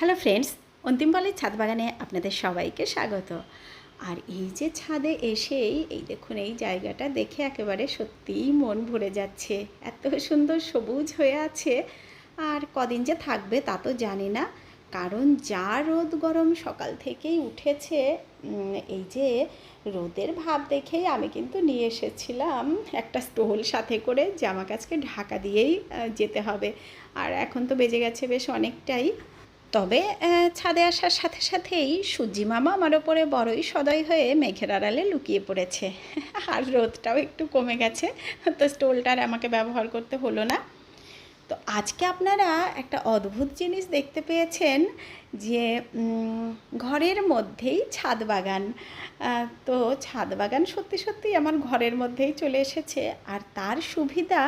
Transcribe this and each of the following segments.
Hello friends, অন্তিম বলের ছাদ বাগানে আপনাদের সবাইকে স্বাগত। আর এই যে ছাদে এসেই, এই দেখুন এই জায়গাটা দেখে একেবারে সত্যিই মন ভরে যাচ্ছে। এত সুন্দর সবুজ হয়ে আছে। আর কদিন যে থাকবে তা তো জানি না। কারণ যা রোদ গরম সকাল থেকেই উঠেছে এই যে রোদের ভাব দেখেই আমি কিন্তু নিয়ে এসেছিলাম একটা স্টোল সাথে করে জামা কাচকে ঢাকা দিয়েই যেতে হবে। আর এখন তো বেজে গেছে বেশ অনেকটাই। তবে ছাদে আসার সাথে সাথেই সূর্যি মামা আমার ওপরে বড়ই সদয় হয়ে মেঘের আড়ালে লুকিয়ে পড়েছে। আর রোদটাও একটু কমে গেছে, তো স্টোলটার আমাকে ব্যবহার করতে হলো না। তো আজকে আপনারা একটা অদ্ভুত জিনিস দেখতে পেয়েছেন যে ঘরের মধ্যেই ছাদ বাগান। তো ছাদ বাগান সত্যি সত্যি আমার ঘরের মধ্যেই চলে এসেছে। আর তার সুবিধা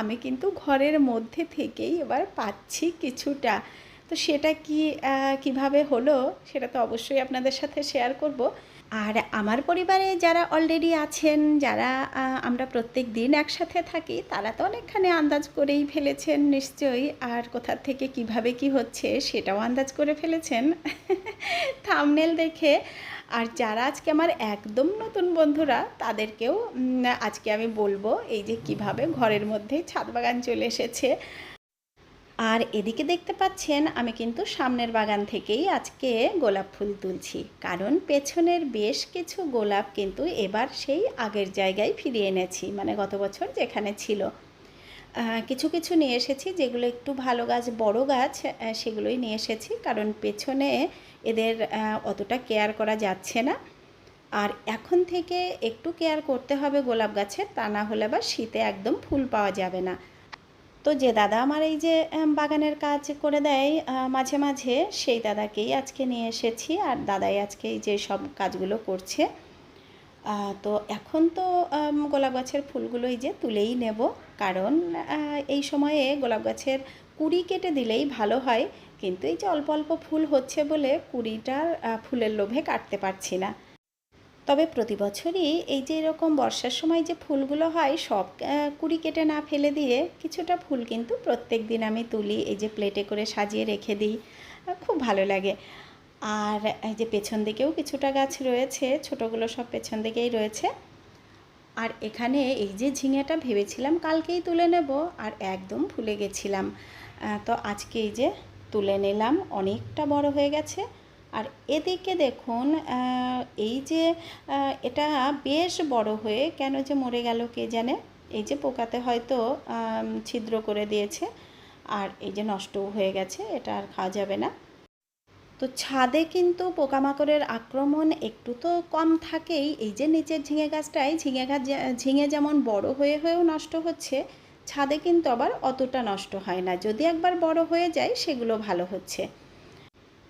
আমি কিন্তু ঘরের মধ্যে থেকেই এবার পাচ্ছি কিছুটা। তো সেটা কি কীভাবে হলো সেটা তো অবশ্যই আপনাদের সাথে শেয়ার করব। আর আমার পরিবারে যারা অলরেডি আছেন, যারা আমরা প্রত্যেক দিন একসাথে থাকি, তারা তো অনেকখানি আন্দাজ করেই ফেলেছেন নিশ্চয়ই। আর কোথা থেকে কীভাবে কি হচ্ছে সেটাও আন্দাজ করে ফেলেছেন। থামনেল দেখে। আর যারা আজকে আমার একদম নতুন বন্ধুরা, তাদেরকেও আজকে আমি বলব, এই যে কীভাবে ঘরের মধ্যেই ছাদ বাগান চলে এসেছে। আর এদিকে দেখতে পাচ্ছেন, আমি কিন্তু সামনের বাগান থেকেই আজকে গোলাপ ফুল তুলছি। কারণ পেছনের বেশ কিছু গোলাপ কিন্তু এবার সেই আগের জায়গায় ফিরিয়ে এনেছি মানে গত বছর যেখানে ছিল। কিছু কিছু নিয়ে এসেছি, যেগুলো একটু ভালো গাছ, বড় গাছ সেগুলোই নিয়ে এসেছি। কারণ পেছনে এদের অতটা কেয়ার করা যাচ্ছে না। আর এখন থেকে একটু কেয়ার করতে হবে গোলাপ গাছের, তা না হলে বা শীতে একদম ফুল পাওয়া যাবে না। তো যে দাদা আমার এই যে বাগানের কাজ করে দেয় মাঝে মাঝে সেই দাদাকেই আজকে নিয়ে এসেছি আর দাদাই আজকে এই যে সব কাজগুলো করছে। তো এখন তো গোলাপ গাছের ফুলগুলো এই যে তুলেই নেব। কারণ এই সময়ে গোলাপ গাছের কুড়ি কেটে দিলেই ভালো হয়। কিন্তু এই যে অল্প অল্প ফুল হচ্ছে বলে কুড়িটার ফুলের লোভে কাটতে পারছি না। তবে প্রতি বছরই এই যে এরকম বর্ষার সময় যে ফুলগুলো হয়, সব কুড়ি কেটে না ফেলে দিয়ে কিছুটা ফুল কিন্তু প্রত্যেক দিন আমি তুলি, এই যে প্লেটে করে সাজিয়ে রেখে দিই। খুব ভালো লাগে। আর এই যে পেছন দিকেও কিছুটা গাছ রয়েছে, ছোটোগুলো সব পেছন দিকেই রয়েছে। আর এখানে এই যে ঝিঙেটা ভেবেছিলাম কালকেই তুলে নেব, আর একদম ভুলে গেছিলাম। তো আজকে এই যে তুলে নিলাম, অনেকটা বড় হয়ে গেছে। আর এদিকে দেখুন এই যে এটা বেশ বড় হয়ে কেন যে মরে গেল কে জানে? এই যে পোকাতে হয়তো ছিদ্র করে দিয়েছে আর এই যে নষ্টও হয়ে গেছে, এটা আর খাওয়া যাবে না। তো ছাদে কিন্তু পোকামাকড়ের আক্রমণ একটু তো কম থাকেই। এই যে নিচের ঝিঙে গাছটাই, ঝিঙে গাছ ঝিঙে যেমন বড় হয়ে হয়েও নষ্ট হচ্ছে, ছাদে কিন্তু আবার অতটা নষ্ট হয় না। যদি একবার বড় হয়ে যায়, সেগুলো ভালো হচ্ছে।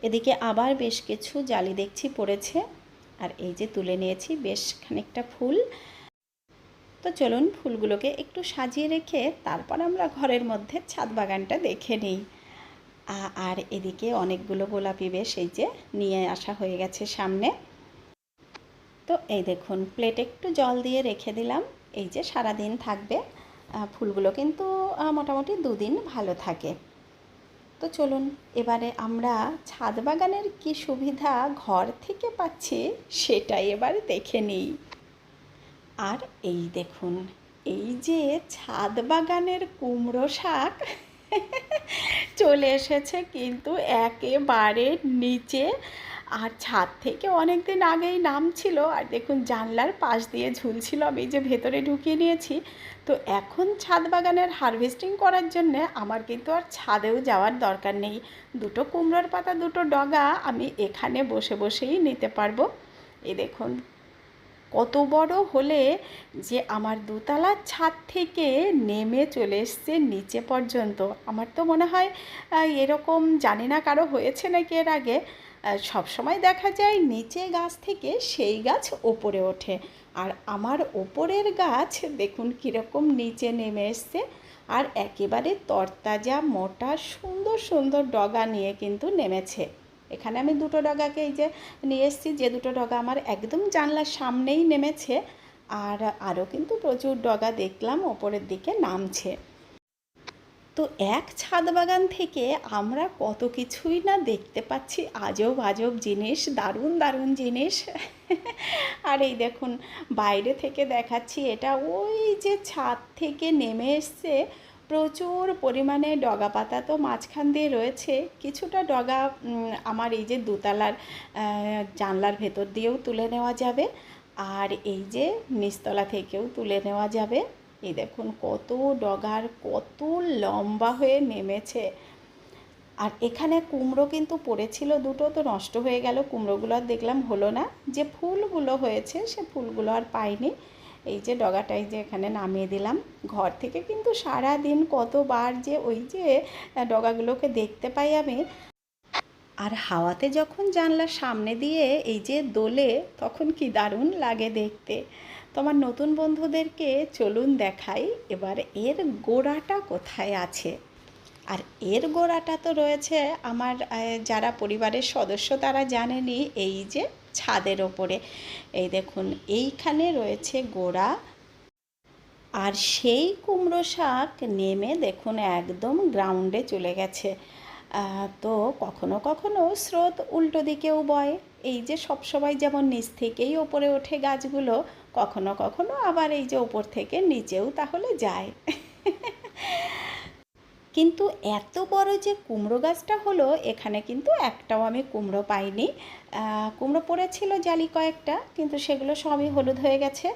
এদিকে আবার বেশ কিছু জালি দেখছি পড়েছে, আর এই যে তুলে নিয়েছি বেশ খানিকটা ফুল। তো চলুন ফুলগুলোকে একটু সাজিয়ে রেখে তারপর আমরা ঘরের মধ্যে ছাদ বাগানটা দেখে নিই। আর এদিকে অনেকগুলো গোলাপি বেশ এই যে নিয়ে আসা হয়ে গেছে সামনে। তো এই দেখুন প্লেটে একটু জল দিয়ে রেখে দিলাম, এই যে সারা দিন থাকবে ফুলগুলো কিন্তু মোটামুটি দুদিন ভালো থাকে। তো চলুন, এবারে আমরা ছাদ বাগানের কি সুবিধা ঘর থেকে পাচ্ছি সেটাই এবার দেখে নিই। আর এই দেখুন, এই যে ছাদ বাগানের কুমড়ো শাক চলে এসেছে কিন্তু একেবারে নিচে আর ছাদ থেকে অনেক দিন আগেই নাম ছিল আর দেখুন জানলার পাশ দিয়ে ঝুলছিল আমি যে ভেতরে ঢুকিয়ে নিয়েছি। তো এখন ছাদ বাগানের হারভেস্টিং করার জন্য আমার কিন্তু আর ছাদেও যাওয়ার দরকার নেই। দুটো কুমড়োর পাতা, দুটো ডগা আমি এখানে বসে বসেই নিতে পারব। এ দেখুন, কত বড় হলে যে আমার দোতলার ছাদ থেকে নেমে চলে এসছে নিচে পর্যন্ত। আমার তো মনে হয় এরকম জানি না কারও হয়েছে নাকি এর আগে। সব সময় দেখা যায় নিচে গাছ থেকে সেই গাছ ওপরে ওঠে। আর আমার ওপরের গাছ দেখুন কীরকম নিচে নেমে এসছে। আর একেবারে তরতাজা, মোটা, সুন্দর সুন্দর ডগা নিয়ে কিন্তু নেমেছে। এখানে আমি দুটো ডগাকে এই যে নিয়ে এসেছি, যে দুটো ডগা আমার একদম জানলার সামনেই নেমেছে। আর আরও কিন্তু প্রচুর ডগা দেখলাম, ওপরের দিকে নামছে। তো এক ছাদ বাগান থেকে আমরা কত কিছুই না দেখতে পাচ্ছি। আজব আজব জিনিস, দারুণ দারুণ জিনিস। আর এই দেখুন, বাইরে থেকে দেখাচ্ছি এটা, ওই যে ছাদ থেকে নেমে এসছে। প্রচুর পরিমাণে ডগা পাতা তো মাঝখান দিয়ে রয়েছে। কিছুটা ডগা আমার এই যে দোতলার জানলার ভেতর দিয়েও তুলে নেওয়া যাবে। আর এই যে নিচতলা থেকেও তুলে নেওয়া যাবে। এই দেখুন, কত ডগার কত লম্বা হয়ে নেমেছে। আর এখানে কুমড়ো কিন্তু পড়েছিল দুটো, তো নষ্ট হয়ে গেল। কুমড়োগুলো আর দেখলাম হলো না। যে ফুলগুলো হয়েছে, সে ফুলগুলো আর পাইনি। এই যে ডগাটাই যে এখানে নামিয়ে দিলাম। ঘর থেকে কিন্তু সারা দিন কতবার যে ওই যে ডগাগুলোকে দেখতে পাই আমি। আর হাওয়াতে যখন জানলার সামনে দিয়ে এই যে দোলে, তখন কি দারুণ লাগে দেখতে। তো আমার নতুন বন্ধুদেরকে চলুন দেখাই, এবার এর গোড়াটা কোথায় আছে? আর এর গোড়াটা তো রয়েছে আমার যারা পরিবারের সদস্য তারা জানেনি এই যে ছাদের ওপরে। এই দেখুন, এইখানে রয়েছে গোড়া। আর সেই কুমড়ো শাক নেমে দেখুন একদম গ্রাউন্ডে চলে গেছে। তো কখনো কখনো স্রোত উল্টো দিকেও বয়। এই যে সবসময় যেমন নিচ থেকেই ওপরে ওঠে গাছগুলো কখনো কখনো আবার এই যে ওপর থেকে নিচেও তাহলে যায়। কিন্তু এত বড় যে কুমড়ো গাছটা হলো, এখানে কিন্তু একটাও আমি কুমড়ো পাইনি। কুমড়ো পড়েছিল জালি কয়েকটা, কিন্তু সেগুলো সবই হলুদ হয়ে গেছে।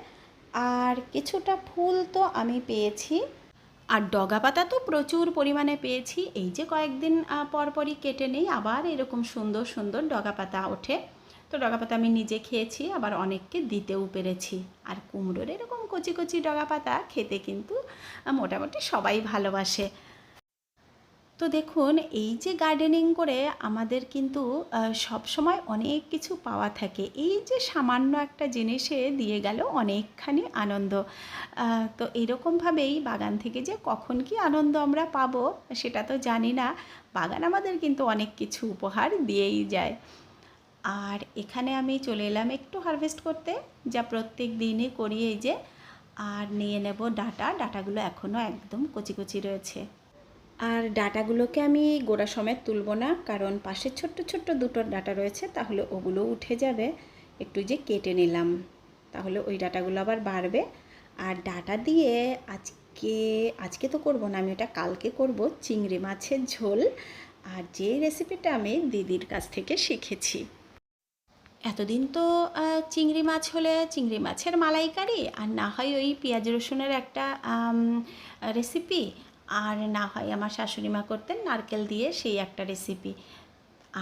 আর কিছুটা ফুল তো আমি পেয়েছি। আর ডগা পাতা তো প্রচুর পরিমাণে পেয়েছি। এই যে কয়েকদিন পরপরই কেটে নেই, আবার এরকম সুন্দর সুন্দর ডগা পাতা ওঠে। তো ডগা পাতা আমি নিজে খেয়েছি, আবার অনেককে দিতেও পেরেছি। আর কুমড়োর এরকম কচি কচি ডগা পাতা খেতে কিন্তু মোটামুটি সবাই ভালোবাসে। তো দেখুন, এই যে গার্ডেনিং করে আমাদের কিন্তু সব সময় অনেক কিছু পাওয়া থাকে। এই যে সামান্য একটা জিনিসে দিয়ে গেল অনেকখানি আনন্দ। তো এরকমভাবেই বাগান থেকে যে কখন কি আনন্দ আমরা পাবো, সেটা তো জানি না। বাগান আমাদের কিন্তু অনেক কিছু উপহার দিয়েই যায়। আর এখানে আমি চলে এলাম একটু হারভেস্ট করতে। যা প্রত্যেক দিনই করি এই যে। আর নিয়ে নেব ডাটা। ডাটাগুলো এখনও একদম কচি কচি রয়েছে। আর ডাটাগুলোকে আমি গোড়া সমেত তুলব না, কারণ পাশে ছোট্ট ছোট্ট দুটো ডাটা রয়েছে, তাহলে ওগুলো উঠে যাবে। একটু যে কেটে নিলাম, তাহলে ওই ডাটাগুলো আবার বাড়বে। আর ডাটা দিয়ে আজকে আজকে তো করব না, আমি ওটা কালকে করব, চিংড়ি মাছের ঝোল। আর যে রেসিপিটা আমি দিদির কাছ থেকে শিখেছি। এতদিন তো চিংড়ি মাছ হলে চিংড়ি মাছের মালাইকারি, আর না হয় ওই পেঁয়াজ রসুনের একটা রেসিপি আর না হয় আমার শাশুড়ি মা করতেন নারকেল দিয়ে সেই একটা রেসিপি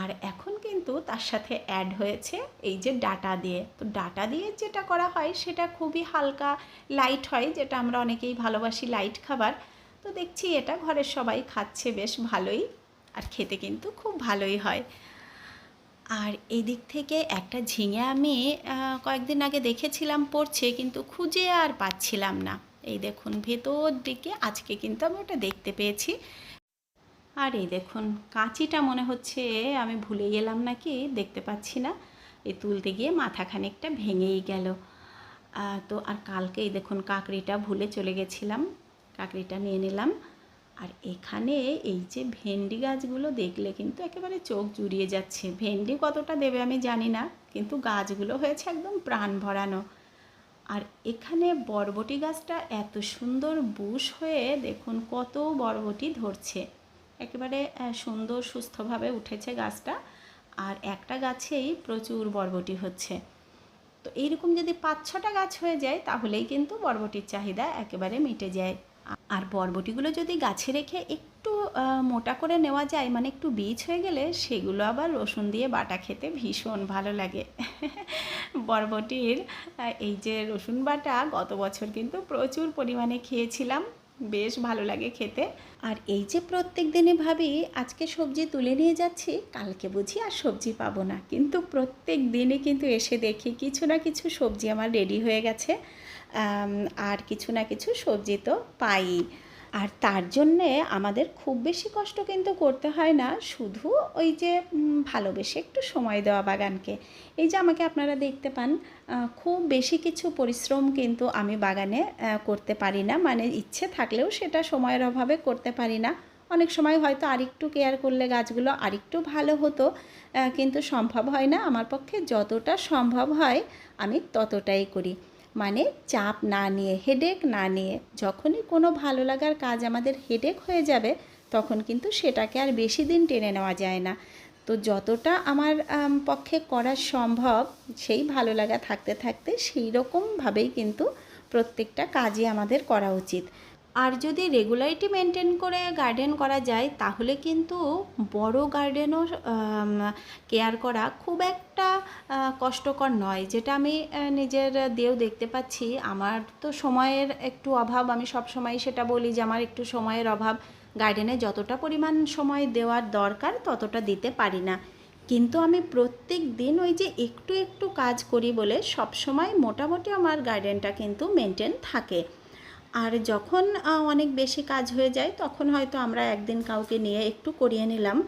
আর এখন কিন্তু তার সাথে অ্যাড হয়েছে এই যে ডাটা দিয়ে। তো ডাটা দিয়ে যেটা করা হয় সেটা খুবই হালকা লাইট হয়, যেটা আমরা অনেকেই ভালোবাসি লাইট খাবার। তো দেখছি এটা ঘরের সবাই খাচ্ছে বেশ ভালোই, আর খেতে কিন্তু খুব ভালোই হয়। আর এই দিক থেকে একটা ঝিঙে আমি কয়েকদিন আগে দেখেছিলাম পড়ছে, কিন্তু খুঁজে আর পাচ্ছিলাম না। এই দেখুন, ভেতর দিকে আজকে কিন্তু আমি ওটা দেখতে পেয়েছি। আর এই দেখুন, কাঁচিটা মনে হচ্ছে আমি ভুলে গেলাম নাকি, দেখতে পাচ্ছি না। এই তুলতে গিয়ে মাথা খানিকটা ভেঙেই গেল। তো আর কালকে এই দেখুন, কাকড়িটা ভুলে চলে গেছিলাম। কাকড়িটা নিয়ে নিলাম। আর এখানে এই যে ভেন্ডি গাছগুলো দেখলে কিন্তু একেবারে চোখ জুড়িয়ে যাচ্ছে। ভেন্ডি কতটা দেবে আমি জানি না, কিন্তু গাছগুলো হয়েছে একদম প্রাণ ভরানো। আর এখানে বরবটি গাছটা এত সুন্দর বুশ হয়ে দেখুন কত বরবটি ধরছে। একেবারে সুন্দর সুস্থভাবে উঠেছে গাছটা। আর একটা গাছেই প্রচুর বরবটি হচ্ছে। তো এইরকম যদি পাঁচ ছটা গাছ হয়ে যায়, তাহলেই কিন্তু বরবটির চাহিদা একেবারে মিটে যায়। আর বরবটিগুলো যদি গাছে রেখে একটু মোটা করে নেওয়া যায় মানে একটু বীজ হয়ে গেলে সেগুলো আবার রসুন দিয়ে বাটা খেতে ভীষণ ভালো লাগে। বরবটির এই যে রসুন বাটা গত বছর কিন্তু প্রচুর পরিমাণে খেয়েছিলাম, বেশ ভালো লাগে খেতে। আর এই যে প্রত্যেক দিনে ভাবি, আজকে সবজি তুলে নিয়ে যাচ্ছি, কালকে বুঝি আর সবজি পাবো না। কিন্তু প্রত্যেক দিনে কিন্তু এসে দেখি কিছু না কিছু সবজি আমার রেডি হয়ে গেছে। আর কিছু না কিছু সবজি তো পাই। আর তার জন্যে আমাদের খুব বেশি কষ্ট কিন্তু করতে হয় না, শুধু ওই যে ভালোবেসে একটু সময় দেওয়া বাগানকে। এই যে আমাকে আপনারা দেখতে পান খুব বেশি কিছু পরিশ্রম কিন্তু আমি বাগানে করতে পারি না। মানে ইচ্ছে থাকলেও সেটা সময়ের অভাবে করতে পারি না। অনেক সময় হয়তো আরেকটু কেয়ার করলে গাছগুলো আরেকটু ভালো হতো কিন্তু সম্ভব হয় না। আমার পক্ষে যতটা সম্ভব হয়, আমি ততটাই করি। মানে চাপ না নিয়ে হেডেক না নিয়ে যখনই কোনো ভালো লাগার কাজ আমাদের হেডেক হয়ে যাবে, তখন কিন্তু সেটাকে আর বেশি দিন টেনে নেওয়া যায় না। তো যতটা আমার পক্ষে করা সম্ভব, সেই ভালো লাগা থাকতে থাকতে সেই রকমভাবেই কিন্তু প্রত্যেকটা কাজই আমাদের করা উচিত। আর যদি রেগুলারিটি মেনটেন করে গার্ডেন করা যায়, তাহলে কিন্তু বড় গার্ডেনও কেয়ার করা খুব একটা কষ্টকর নয়। যেটা আমি নিজের দিয়েও দেখতে পাচ্ছি, আমার তো সময়ের একটু অভাব। আমি সব সময় সেটা বলি যে, আমার একটু সময়ের অভাব। গার্ডেনে যতটা পরিমাণ সময় দেওয়ার দরকার, ততটা দিতে পারি না। কিন্তু আমি প্রত্যেক দিন ওই যে একটু একটু কাজ করি বলে সব সময় মোটামুটি আমার গার্ডেনটা কিন্তু মেনটেন থাকে। আর যখন অনেক বেশি কাজ হয়ে যায়, তখন হয়তো আমরা একদিন কাউকে নিয়ে একটু করিয়ে নিলাম।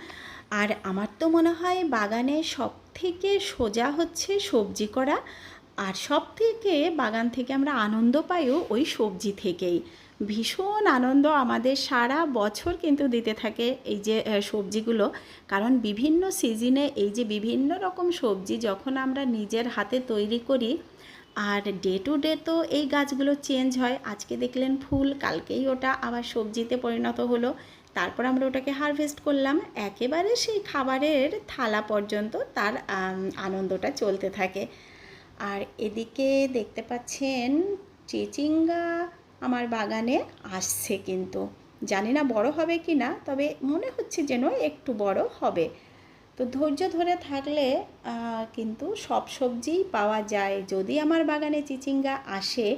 আর আমার তো মনে হয় বাগানে সব থেকে সোজা হচ্ছে সবজি করা। আর সব থেকে বাগান থেকে আমরা আনন্দ পাইও ওই সবজি থেকেই। ভীষণ আনন্দ আমাদের সারা বছর কিন্তু দিতে থাকে এই যে সবজিগুলো। কারণ বিভিন্ন সিজনে এই যে বিভিন্ন রকম সবজি যখন আমরা নিজের হাতে তৈরি করি আর ডে টু ডে তো এই গাছগুলো চেঞ্জ হয়। আজকে দেখলেন ফুল, কালকেই ওটা আবার সবজিতে পরিণত হলো। তারপর আমরা ওটাকে হারভেস্ট করলাম। একেবারে সেই খাবারের থালা পর্যন্ত তার আনন্দটা চলতে থাকে। আর এদিকে দেখতে পাচ্ছেন চিচিঙ্গা আমার বাগানে আসছে কিন্তু। জানি না বড় হবে কি না তবে মনে হচ্ছে যেন একটু বড় হবে। তো ধৈর্য ধরে থাকলে কিন্তু সব সবজিই পাওয়া যায়। যদি আমার বাগানে চিচিঙ্গা আসে,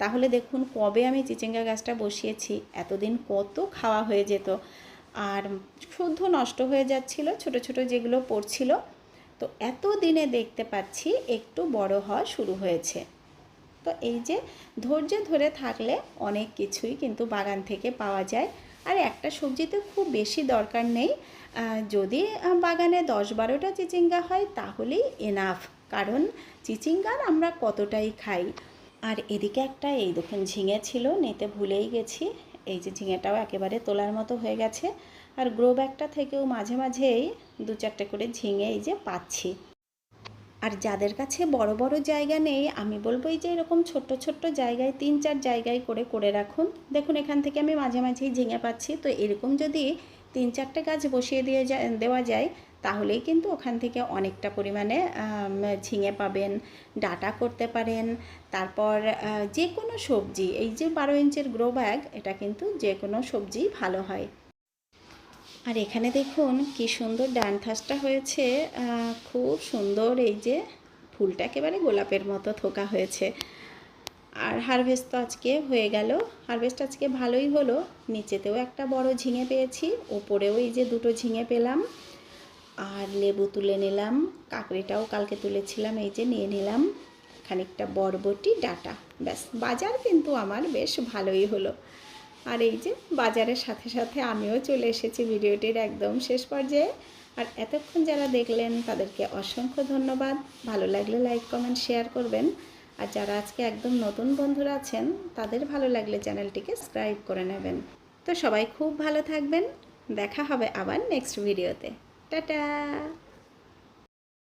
তাহলে দেখুন কবে আমি চিচিঙ্গা গাছটা বসিয়েছি। এতদিন কত খাওয়া হয়ে যেত। আর শুদ্ধ নষ্ট হয়ে যাচ্ছিল, ছোট ছোট যেগুলো পড়ছিল। তো এত দিনে দেখতে পাচ্ছি একটু বড় হওয়া শুরু হয়েছে। তো এই যে ধৈর্য ধরে থাকলে অনেক কিছুই কিন্তু বাগান থেকে পাওয়া যায়। আর একটা সবজিতে খুব বেশি দরকার নেই। যদি বাগানে দশ বারোটা চিচিঙ্গা হয় তাহলেই এনাফ কারণ চিচিঙ্গার আমরা কতটাই খাই। আর এদিকে একটা, এই দেখুন, ঝিঙে ছিল, নিতে ভুলেই গেছি। এই যে ঝিঙেটাও একেবারে তোলার মতো হয়ে গেছে। আর গ্রো ব্যাগটা থেকেও মাঝে মাঝেই দু চারটে করে ঝিঙে এই যে পাচ্ছি। আর যাদের কাছে বড় বড় জায়গা নেই, আমি বলব এই যে এরকম ছোট্ট ছোট্ট জায়গায় তিন চার জায়গায় করে করে রাখুন। দেখুন, এখান থেকে আমি মাঝে মাঝেই ঝিঙে পাচ্ছি। তো এরকম যদি তিন চারটে গাছ বসিয়ে দিয়ে দেওয়া যায়, তাহলেই কিন্তু ওখান থেকে অনেকটা পরিমাণে ঝিঙে পাবেন, ডাটা করতে পারেন। তারপর যে কোনো সবজি, এই যে বারো ইঞ্চের গ্রো ব্যাগ এটা কিন্তু যে কোনো সবজি ভালো হয়। আর এখানে দেখুন কি সুন্দর ডানথাসটা হয়েছে খুব সুন্দর এই যে ফুলটা একেবারে গোলাপের মতো থোকা হয়েছে। আর হারভেস্ট তো আজকে হয়ে গেল। হারভেস্ট আজকে ভালোই হলো। নিচেতেও একটা বড় ঝিঙে পেয়েছি, ওপরেও এই যে দুটো ঝিঙে পেলাম। আর লেবু তুলে নিলাম, কাকড়িটাও কালকে তুলেছিলাম, এই যে নিয়ে নিলাম। খানিকটা বরবটি, ডাটা, ব্যাস। বাজার কিন্তু আমার বেশ ভালোই হলো। আর এই যে বাজারের সাথে সাথে আমিও চলে এসেছি ভিডিওটির একদম শেষ পর্যায়ে। আর এতক্ষণ যারা দেখলেন তাদেরকে অসংখ্য ধন্যবাদ। ভালো লাগলে লাইক, কমেন্ট, শেয়ার করবেন। আর যারা আজকে একদম নতুন বন্ধুরা আছেন, তাদের ভালো লাগলে চ্যানেলটিকে সাবস্ক্রাইব করে নেবেন। তো সবাই খুব ভালো থাকবেন। দেখা হবে আবার নেক্সট ভিডিওতে। টাটা!